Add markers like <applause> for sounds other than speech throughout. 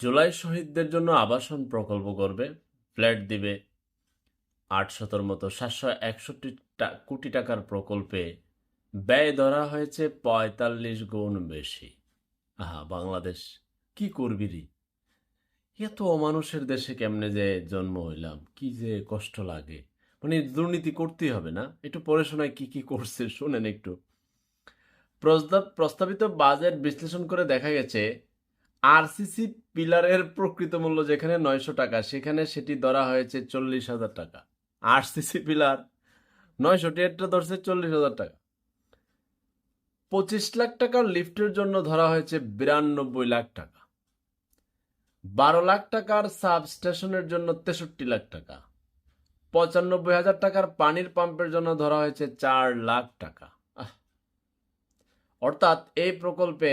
জুলাই শহীদদের জন্য আবাসন প্রকল্প করবে। ফ্ল্যাট দিবে আটশতর মতো সাতশো একষট্টি কোটি টাকার প্রকল্পে। ব্যয় ধরা হয়েছে পঁয়তাল্লিশ গুণ বেশি। আহা, বাংলাদেশ, কি করবি রে? এত অমানুষের দেশে কেমনে যে জন্ম হইলাম, কি যে কষ্ট লাগে। মানে দুর্নীতি করতেই হবে না? একটু পড়ে শোনায় কি কি করছে, শোনেন একটু। প্রস্তাব, প্রস্তাবিত বাজেট বিশ্লেষণ করে দেখা গেছে আরসিসি পিলারের প্রকৃত মূল্য যেখানে নয়শো টাকা, সেখানে সেটি ধরা হয়েছে চল্লিশ হাজার টাকা। আরসিসি পিলার নয়শো টিয়ারটা ধরছে চল্লিশ হাজার টাকা। পঁচিশ লাখ টাকার লিফটের জন্য ধরা হয়েছে বিরানব্বই লাখ টাকা। বারো লাখ টাকার সাব স্টেশনের জন্য তেষট্টি লাখ টাকা। পঁচানব্বই হাজার টাকার পানির পাম্পের জন্য ধরা হয়েছে চার লাখ টাকা। অর্থাৎ এই প্রকল্পে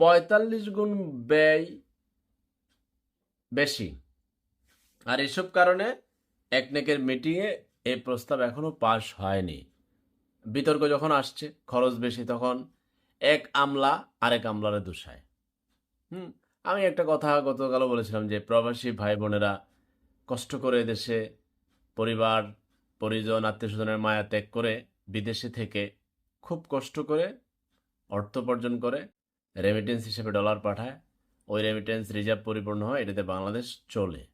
পঁয়তাল্লিশ গুণ ব্যয় বেশি। আর এসব কারণে একনেকের মিটিংয়ে এই প্রস্তাব এখনও পাশ হয়নি। বিতর্ক যখন আসছে, খরচ বেশি, তখন এক আমলা আরেক আমলারে দোষায়। হুম, আমি একটা কথা গতকালও বলেছিলাম যে প্রবাসী ভাই বোনেরা কষ্ট করে দেশে পরিবার, পরিজন আত্মীয় স্বজনের মায়া ত্যাগ করে বিদেশে থেকে খুব কষ্ট করে অর্থ উপার্জন করে রেমিটেন্স হিসেবে ডলার পাঠায়, ওই রেমিটেন্স রিজার্ভ পরিপূর্ণ হয়, এটাতে বাংলাদেশ চলে।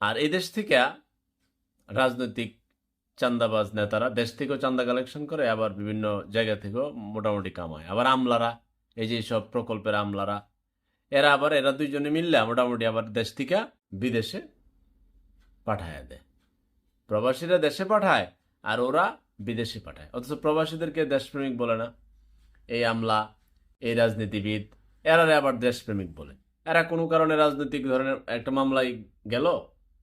আর এই দেশ থেকে রাজনৈতিক চান্দাবাজ নেতারা দেশ থেকেও চান্দা কালেকশন করে, আবার বিভিন্ন জায়গা থেকেও মোটামুটি কামায়। আবার আমলারা, এই যে সব প্রকল্পের আমলারা, এরা আবার, এরা দুইজনে মিললে মোটামুটি আবার দেশ থেকে বিদেশে পাঠায় দেয়। প্রবাসীরা দেশে পাঠায় আর ওরা বিদেশে পাঠায়। অথচ প্রবাসীদেরকে দেশপ্রেমিক বলে না। এই আমলা এই রাজনীতিবিদ, এরা আবার দেশপ্রেমিক বলে। এরা কোনো কারণে রাজনৈতিক ধরনের একটা মামলায় গেল,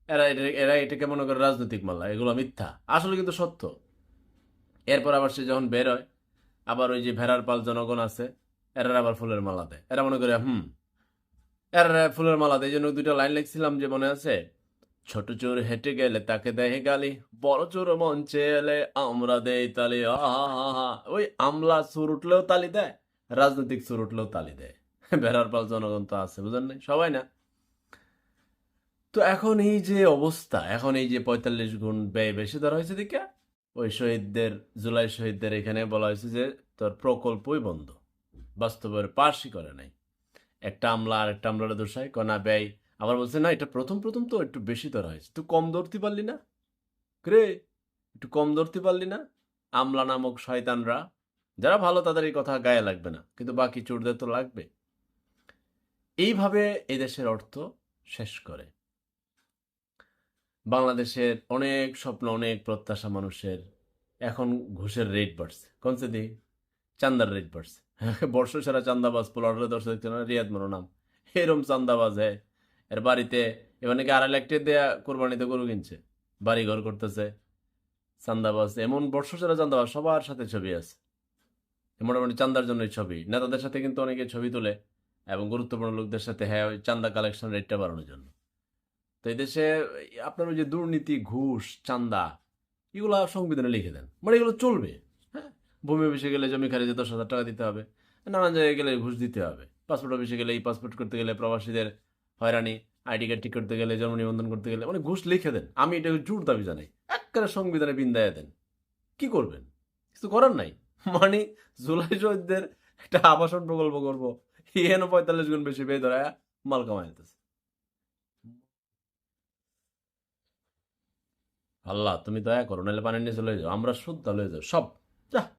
এরা এটা- এরা এটাকে মনে করে রাজনৈতিক মামলা, এগুলো মিথ্যা। আসলে কিন্তু সত্য। এরপর আবার সে যখন বের হয়, আবার ওই যে ভেড়ার পাল জনগণ আছে, এরা আবার ফুলের মালা দেয়। এরা মনে করে, হুম, এরা ফুলের মালা দেয়। এই জন্য দুইটা লাইন লিখছিলাম যে মনে আছে, ছোট চোর হেঁটে গেলে তাকে দেয় গালি, বড় চোর মঞ্চে এলে আমরা দেই তালি। আহা ওই আমলা সুর উঠলেও তালি দেয়। রাজনৈতিক সুর উঠলেও তালি দেয় বেড়ার পাল জনগণ তো আছে, বুঝেন নাই? সবাই না? তো এখন এই যে অবস্থা, এখন এই যে পঁয়তাল্লিশ গুণ ব্যয় বেশি ধরা হয়েছে দিকে, ওই শহীদদের, জুলাই শহীদদের এখানে বলা হয়েছে যে তোর প্রকল্পই বন্ধ। বাস্তবের পাশই করে নাই। একটা আমলা আর একটা আমলার দোষায় কনা ব্যয়। আবার বলছে, না, এটা প্রথম প্রথম তো একটু বেশি ধরা হয়েছে। তুই কম ধরতে পারলি না? রে? একটু কম ধরতে পারলি না? আমলা নামক শয়তানরা যারা ভালো তাদের এই কথা গায়ে লাগবে না, কিন্তু বাকি চোরদের তো লাগবে। এইভাবে এই দেশের অর্থ শেষ করে। বাংলাদেশের অনেক স্বপ্ন, অনেক প্রত্যাশা মানুষের এখন ঘুষের রেট বাড়ছে। কমসে দি চান্দার রেট বাড়ছে। <laughs> বর্ষ সেরা চান্দাবাজ পোলারে দর্শক দেখতে না? রিয়াদ মনো নাম। এরম চান্দাবাজ হ্যাঁ। এর বাড়িতে এবার নাকি আড়াই লাখ টাকা দেয়া কোরবানিতে গরু কিনছে। বাড়ি ঘর করতেছে। চান্দাবাজ, এমন বর্ষ সেরা চান্দাবাজ, সবার সাথে ছবি আছে। মোটামুটি চান্দার জন্যই ছবি। নেতাদের সাথে কিন্তু অনেকে ছবি তোলে এবং গুরুত্বপূর্ণ লোকদের সাথে হ্যাঁ ওই চান্দা কালেকশন রেটটা বাড়ানোর জন্য। তো এই দেশে আপনার ওই যে দুর্নীতি, ঘুষ, চান্দা, এগুলো সংবিধানে লিখে দেন। মানে এগুলো চলবে হ্যাঁ? ভূমি অফিসে গেলে জমি খারিজে দশ হাজার টাকা দিতে হবে, নানান জায়গায় গেলে ঘুষ দিতে হবে। পাসপোর্ট অফিসে গেলে এই পাসপোর্ট করতে গেলে প্রবাসীদের হয়রানি আইডি কার্ড ঠিক করতে গেলে জন্ম নিবন্ধন করতে গেলে মানে ঘুষ লিখে দেন। আমি এটা জোর দাবি জানাই একবারে সংবিধানে বিন্দায় দেন। কি করবেন? কিছু করার নাই। মানে জুলাই শহীদদের একটা আবাসন প্রকল্প করব। এন পঁয়তাল্লিশ গুণ বেশি বেয়ে ধরায় মাল কামাইতেছে আল্লাহ, তুমি দয়া করো, নাহলে পানির নিচে লয়ে যাও, আমরা শুদ্ধ লয়ে যাও, সব। যা।